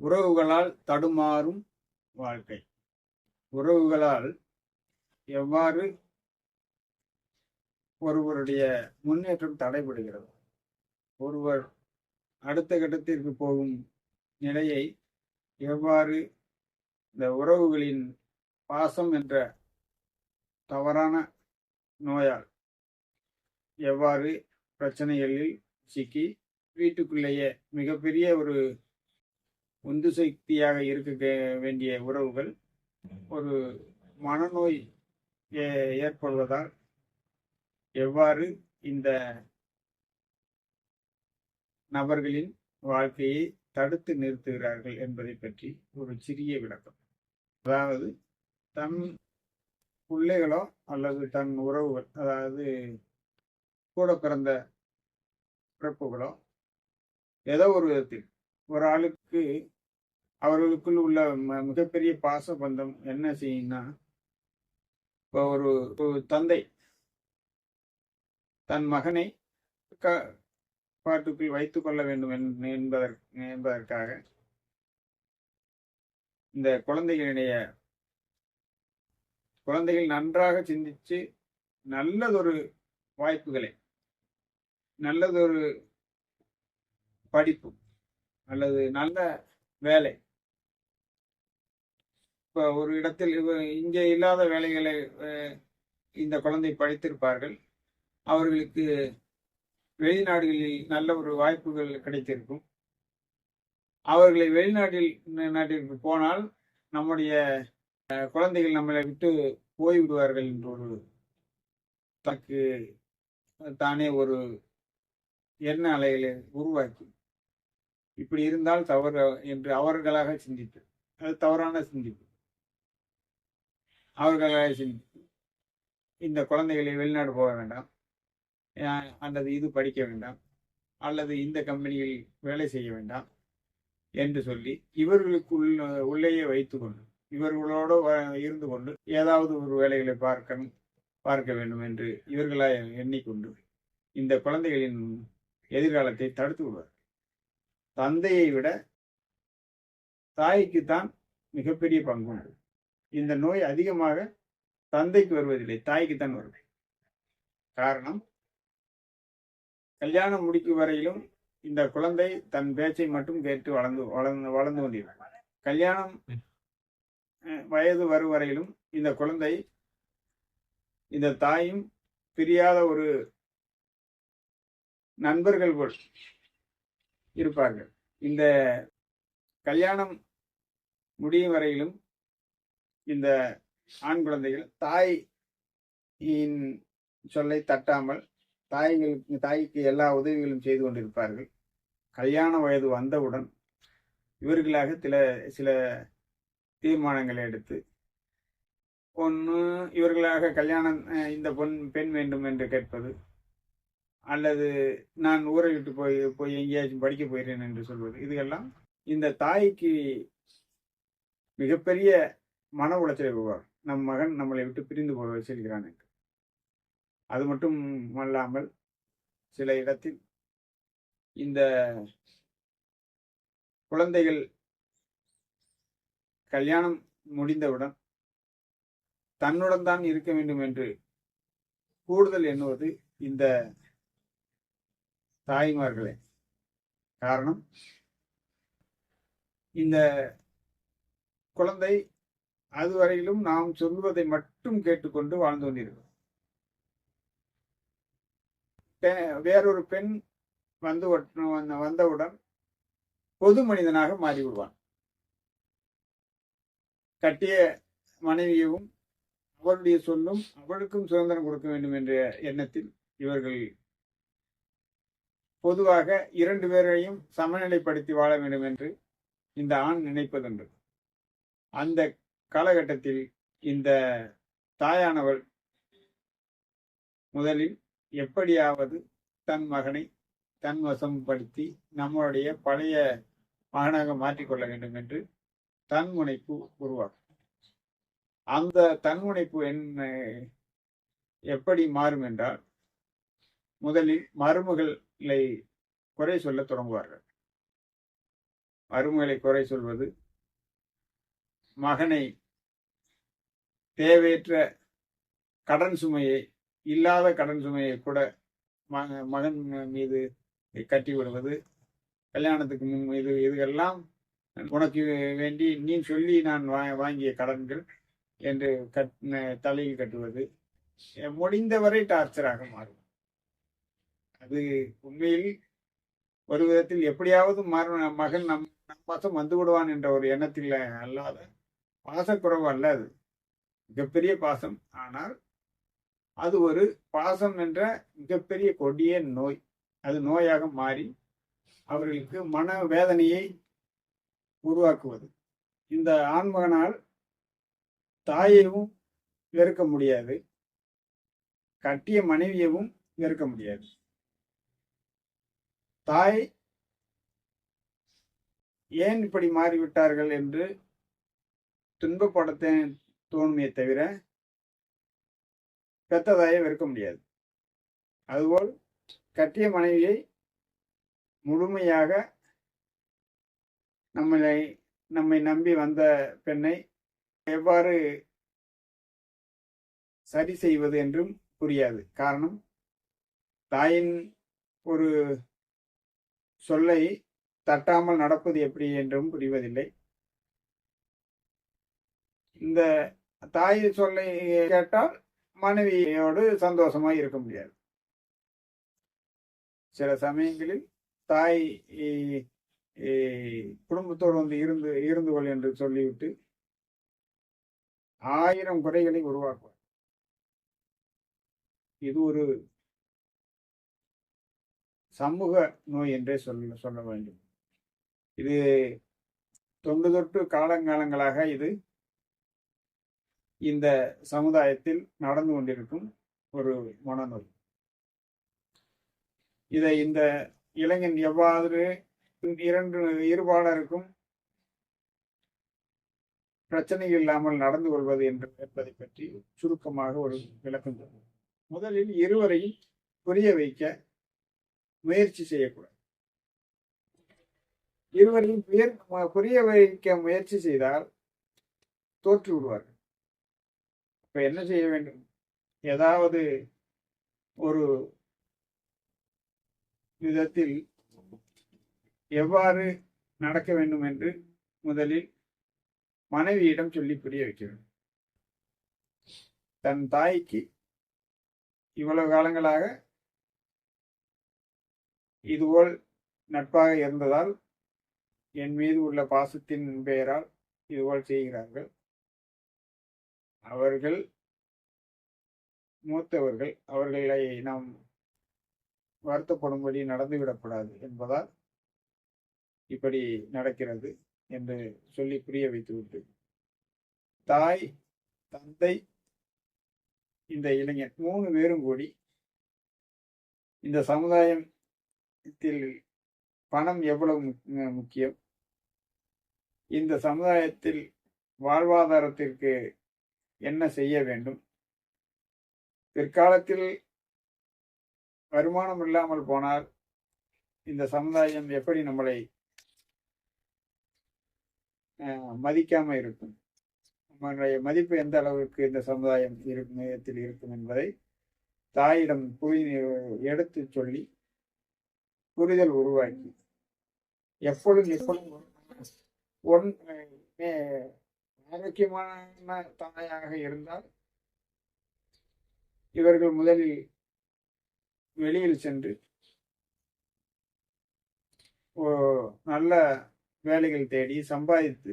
உறவுகளால் தடுமாறும் வாழ்க்கை. உறவுகளால் எவ்வாறு ஒருவருடைய முன்னேற்றம் தடைபடுகிறது? ஒருவர் அடுத்த கட்டத்திற்கு போகும் நிலையை எவ்வாறு இந்த உறவுகளின் பாசம் என்ற தவறான நோயால் எவ்வாறு பிரச்சனைகளில் சிக்கி வீட்டுக்குள்ளேயே மிகப்பெரிய ஒரு உந்து சக்தியாக இருக்க வேண்டிய உறவுகள் ஒரு மனநோய் ஏ- ஏற்படுவதால் எவ்வாறு இந்த நபர்களின் வாழ்க்கையை தடுத்து நிறுத்துகிறார்கள் என்பதை பற்றி ஒரு சிறிய விளக்கம். அதாவது தன் பிள்ளைகளோ அல்லது தன் உறவுகள் அதாவது கூட பிறந்த பிறப்புகளோ ஏதோ ஒரு விதத்தில் ஒரு ஆளுக்கு அவர்களுக்குள் உள்ள ம- மிகப்பெரிய பாச பந்தம் என்ன செய்யும்னா இப்போ ஒரு தந்தை தன் மகனை க- பாட்டுக்குள் வைத்துக் கொள்ள வேண்டும் en- என்பதற் என்பதற்காக இந்த குழந்தைகளிடைய குழந்தைகள் நன்றாக சிந்திச்சு நல்லதொரு வாய்ப்புகளை நல்லதொரு படிப்பு அல்லது நல்ல வேலை இப்போ ஒரு இடத்தில் இங்கே இல்லாத வேலைகளை இந்த குழந்தை படித்திருப்பார்கள். அவர்களுக்கு வெளிநாடுகளில் நல்ல ஒரு வாய்ப்புகள் கிடைத்திருக்கும். அவர்களை வெளிநாட்டில் நாட்டிற்கு போனால் நம்முடைய குழந்தைகள் நம்மளை விட்டு போய்விடுவார்கள் என்ற ஒரு தனக்கு தானே ஒரு எண்ண அலைகளை உருவாக்கி. இப்படி இருந்தால் தவறு என்று அவர்களாக சிந்தித்து அது தவறான சிந்திப்பு. அவர்களாக இந்த குழந்தைகளை வெளிநாடு போக வேண்டாம். அல்லது இது படிக்க வேண்டாம். அல்லது இந்த கம்பெனியில் வேலை செய்ய வேண்டாம் என்று சொல்லி இவர்களுக்குள் உள்ளேயே வைத்துக்கொண்டு இவர்களோடு இருந்து கொண்டு ஏதாவது ஒரு வேலைகளை பார்க்கணும் பார்க்க வேண்டும் என்று இவர்களாக எண்ணிக்கொண்டு இந்த குழந்தைகளின் எதிர்காலத்தை தடுத்து விடுவார் தந்தையை விட தாய்க்குத்தான் மிகப்பெரிய பங்கு உண்டு. இந்த நோய் அதிகமாக தந்தைக்கு வருவதில்லை தாய்க்குத்தான் வருது காரணம் கல்யாணம் முடிக்கும் வரையிலும் இந்த குழந்தை தன் பேச்சை மட்டும் கேட்டு வளர்ந்து வளர்ந்து வளர்ந்து கொண்டிருக்கும் கல்யாணம் அஹ், வயது வரும் வரையிலும் இந்த குழந்தை இந்த தாயும் பிரியாத ஒரு நண்பர்கள் போல் இருப்பார்கள். இந்த கல்யாணம் முடியும் வரையிலும் இந்த ஆண் குழந்தைகள் தாயின் சொல்லை தட்டாமல் தாய்களுக்கு தாய்க்கு எல்லா உதவிகளும் செய்து கொண்டிருப்பார்கள். கல்யாண வயது வந்தவுடன் இவர்களாக சில சில தீர்மானங்களை எடுத்து ஒன்று இவர்களாக கல்யாணம் இந்த பொன் பெண் வேண்டும் என்று கேட்பது அல்லது நான் ஊரை விட்டு போய் போய் எங்கேயாச்சும் படிக்க போயிறேன் என்று சொல்வது. இதுகெல்லாம் இந்த தாய்க்கு மிகப்பெரிய மன உளைச்சலை உருவாகும் நம் மகன் நம்மளை விட்டு பிரிந்து போக செல்கிறான் என்று. அது மட்டும் அல்லாமல் சில இடத்தில் இந்த குழந்தைகள் கல்யாணம் முடிந்தவுடன் தன்னுடன் தான் இருக்க வேண்டும் என்று கூடுதல் எண்ணுவது இந்த தாய்மார்களே. காரணம் இந்த குழந்தை அதுவரையிலும் நாம் சொல்வதை மட்டும் கேட்டுக்கொண்டு வாழ்ந்து கொண்டிருக்கிறோம். வேறொரு பெண் வந்து வந்தவுடன் பொது மனிதனாக மாறி விடுவான் கட்டிய மனைவியவும் அவளுடைய சொல்லும் அவளுக்கும் சுதந்திரம் கொடுக்க வேண்டும் என்ற எண்ணத்தில் இவர்கள் பொதுவாக இரண்டு பேரையும் சமநிலைப்படுத்தி வாழ வேண்டும் என்று இந்த ஆண் நினைப்பதுண்டு. அந்த காலகட்டத்தில் இந்த தாயானவள் முதலில் எப்படியாவது தன் மகனை தன் வசம்படுத்தி நம்மளுடைய பழைய மகனாக மாற்றிக்கொள்ள வேண்டும் என்று தன்முனைப்பு உருவாகும் அந்த தன்முனைப்பு என்ன எப்படி மாறும் என்றால் முதலில் மருமகளை குறை சொல்ல தொடங்குவார்கள். மருமகளை குறை சொல்வது மகனை தேவையற்ற கடன் சுமையை இல்லாத கடன் சுமையை கூட மக மகன் மீது கட்டி விடுவது கல்யாணத்துக்கு முன் இது இதுகெல்லாம் உனக்கு வேண்டி நீ சொல்லி நான் வா வாங்கிய கடன்கள் என்று கட் தலையில் கட்டுவது முடிந்தவரை டார்ச்சராக மாறும். அது உண்மையில் ஒரு விதத்தில் எப்படியாவது மர மகன் நம் நம் பாசம் வந்து விடுவான் என்ற ஒரு எண்ணத்தில் அல்லாத பாசக்குறவு அல்ல அது. மிகப்பெரிய பாசம். ஆனால் அது ஒரு பாசம் என்ற மிகப்பெரிய கொடிய நோய். அது நோயாக மாறி அவர்களுக்கு மன வேதனையை உருவாக்குவது. இந்த ஆண்மகனால் தாயையும் வெறுக்க முடியாது. கட்டிய மனைவியவும் வெறுக்க முடியாது. தாய் ஏன் இப்படி மாறிவிட்டார்கள் என்று துன்பப்படத்தேன் தோணுமே தவிர பெத்ததாயை வெறுக்க முடியாது. அதுபோல் கட்டிய மனைவியை முழுமையாக நம்மளை நம்மை நம்பி வந்த பெண்ணை எவ்வாறு சரி செய்வது என்றும் புரியாது. காரணம் தாயின் ஒரு சொல்லை தட்டாமல் நடப்பது எப்படி என்றும் புரிவதில்லை. இந்த தாய் சொல்லை கேட்டால் மனைவியோடு சந்தோஷமாக இருக்க முடியாது. சில சமயங்களில் தாய் குடும்பத்தோடு வந்து இருந்து இருந்து கொள் என்று சொல்லிவிட்டு ஆயிரம் குறைகளை உருவாக்குவார். இது ஒரு சமூக நோய் என்றே சொல்ல சொல்ல வேண்டும். இது தொண்டு தொட்டு காலங்காலங்களாக இது இந்த சமுதாயத்தில் நடந்து கொண்டிருக்கும் ஒரு மனநோய் இதை இந்த இளைஞன் எவ்வாறு இரண்டு இருபாலருக்கும் பிரச்சனை இல்லாமல் நடந்து கொள்வது என்று என்பதை பற்றி சுருக்கமாக ஒரு விளக்கம் தரும் முதலில் இருவரையும் புரிய வைக்க முயற்சி செய்யக்கூடாது. இருவரையும் புரிய வைக்க முயற்சி செய்தால் தோற்று விடுவார்கள் இப்ப என்ன செய்ய வேண்டும்? ஏதாவது ஒரு விதத்தில் எவ்வாறு நடக்க வேண்டும் என்று முதலில் மனைவியிடம் சொல்லி புரிய வைக்க வேண்டும் தன் தாய்க்கு இவ்வளவு காலங்களாக இதுபோல் நட்பாக இருந்ததால் என் மீது உள்ள பாசத்தின் பெயரால் இதுபோல் செய்கிறார்கள். அவர்கள் மூத்தவர்கள் அவர்களை நாம் வருத்தப்படும்படி நடந்துவிடக்கூடாது என்பதால் இப்படி நடக்கிறது என்று சொல்லி புரிய வைத்துவிட்டு தாய் தந்தை இந்த இளைஞர் மூணு பேரும் கூடி இந்த சமுதாயத்தில் பணம் எவ்வளவு முக்கியம்? இந்த சமுதாயத்தில் வாழ்வாதாரத்திற்கு என்ன செய்ய வேண்டும்? பிற்காலத்தில் வருமானம் இல்லாமல் போனால் இந்த சமுதாயம் எப்படி நம்மளை மதிக்காம இருக்கும்? நம்மளுடைய மதிப்பு எந்த அளவுக்கு இந்த சமுதாயம் இருக்கும் இருக்கும் என்பதை தாயிடம் புரி எடுத்து சொல்லி புரிதல் உருவாக்கி. எப்பொழுதும் எப்பொழுதும் ஒன் ஆரோக்கியமான தாயாக இருந்தால் இவர்கள் முதலில் வெளியில் சென்று நல்ல வேலைகள் தேடி சம்பாதித்து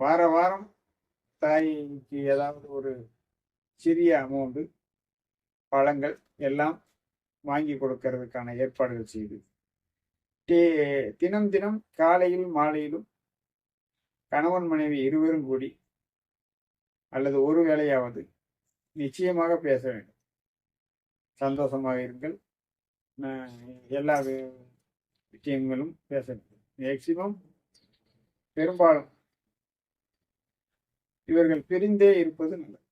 வார வாரம் தாய்க்கு ஏதாவது ஒரு சிறிய அமௌண்ட்டு பழங்கள் எல்லாம் வாங்கி கொடுக்கறதுக்கான ஏற்பாடுகள் செய்து. தினம் தினம் காலையில் மாலையிலும் கணவன் மனைவி இருவரும் கூடி அல்லது ஒரு வேலையாவது நிச்சயமாக பேச வேண்டும். சந்தோஷமாக இருங்கள். எல்லா விஷயங்களும் பேச வேண்டும். மேக்சிமம் பெரும்பாலும் இவர்கள் பிரிந்தே இருப்பது நல்லது.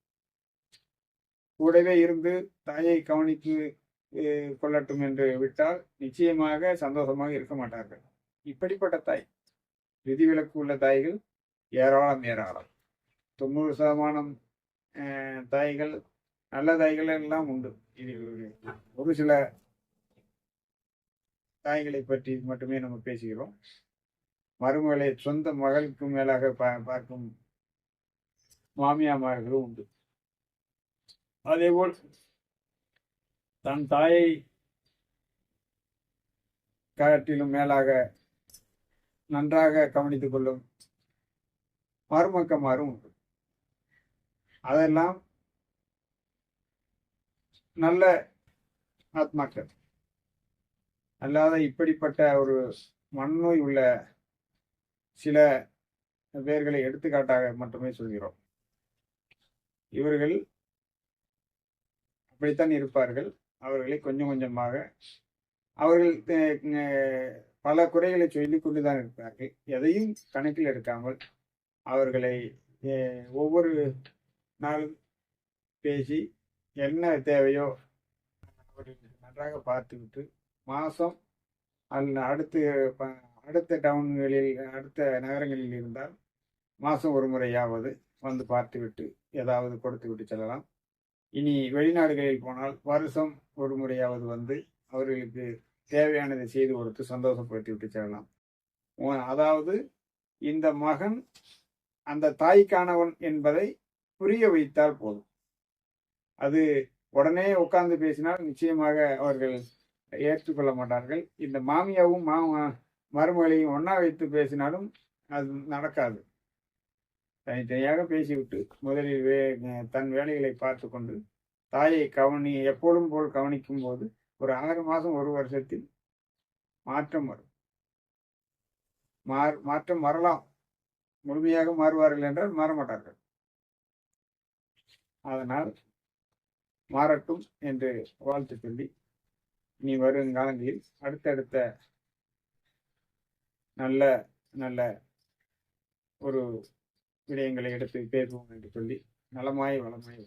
கூடவே இருந்து தாயை கவனித்து கொள்ளட்டும் என்று விட்டால் நிச்சயமாக சந்தோஷமாக இருக்க மாட்டார்கள். இப்படிப்பட்ட தாய் விதிவிலக்கு உள்ள தாய்கள் ஏராளம் ஏராளம். தொண்ணூறு சதமானம் தாய்கள் நல்ல தாய்கள் எல்லாம் உண்டு. இது ஒரு சில தாய்களை பற்றி மட்டுமே நம்ம பேசுகிறோம். மருமகளை சொந்த மகளுக்கு மேலாக பா- பார்க்கும் மாமியாமார்களும் உண்டு. அதேபோல் தன் தாயை காட்டிலும் மேலாக நன்றாக கவனித்துக் கொள்ளும் மருமக்கமாரும் உண்டு. அதெல்லாம் நல்ல ஆத்மாக்கள். அல்லாத இப்படிப்பட்ட ஒரு மண்ணோய் உள்ள சில பேர்களை எடுத்துக்காட்டாக மட்டுமே சொல்கிறோம். இவர்கள் அப்படித்தான் இருப்பார்கள். அவர்களை கொஞ்சம் கொஞ்சமாக அவர்கள் பல குறைகளை சொல்லி கொண்டுதான் இருப்பார்கள். எதையும் கணக்கில் எடுக்காமல் அவர்களை ஒவ்வொரு நாளும் பேசி என்ன தேவையோ நன்றாக பார்த்துவிட்டு மாதம் அல்ல அடுத்து அடுத்த டவுன்களில் அடுத்த நகரங்களில் இருந்தால் மாதம் ஒரு முறையாவது வந்து பார்த்துவிட்டு ஏதாவது கொடுத்து விட்டு செல்லலாம். இனி வெளிநாடுகளில் போனால் வருஷம் ஒரு முறையாவது வந்து அவர்களுக்கு தேவையானதை செய்து கொடுத்து சந்தோஷப்படுத்தி விட்டு செல்லலாம் அதாவது இந்த மகன் அந்த தாய்க்கானவன் என்பதை புரிய வைத்தால் போதும். அது உடனே உட்கார்ந்து பேசினால் நிச்சயமாக அவர்கள் ஏற்றுக்கொள்ள மாட்டார்கள். இந்த மாமியாவும் மாமா மருமகளையும் ஒன்றா வைத்து பேசினாலும் அது நடக்காது. தனித்தனியாக பேசிவிட்டு முதலில் வே தன் வேலைகளை பார்த்து கொண்டு தாயை கவனி எப்பொழுதும் போல் கவனிக்கும் போது ஒரு ஆறு மாதம் ஒரு வருஷத்தில் மாற்றம் வரும். மாற்றம் வரலாம். முழுமையாக மாறுவார்கள் என்றால் மாற மாட்டார்கள் அதனால் மாறட்டும் என்று வாழ்த்து சொல்லி இனி வரும் காலங்களில் அடுத்தடுத்த நல்ல நல்ல ஒரு விடயங்களை எடுத்து பேசுவோம் என்று சொல்லி நலமாய் வளமாய்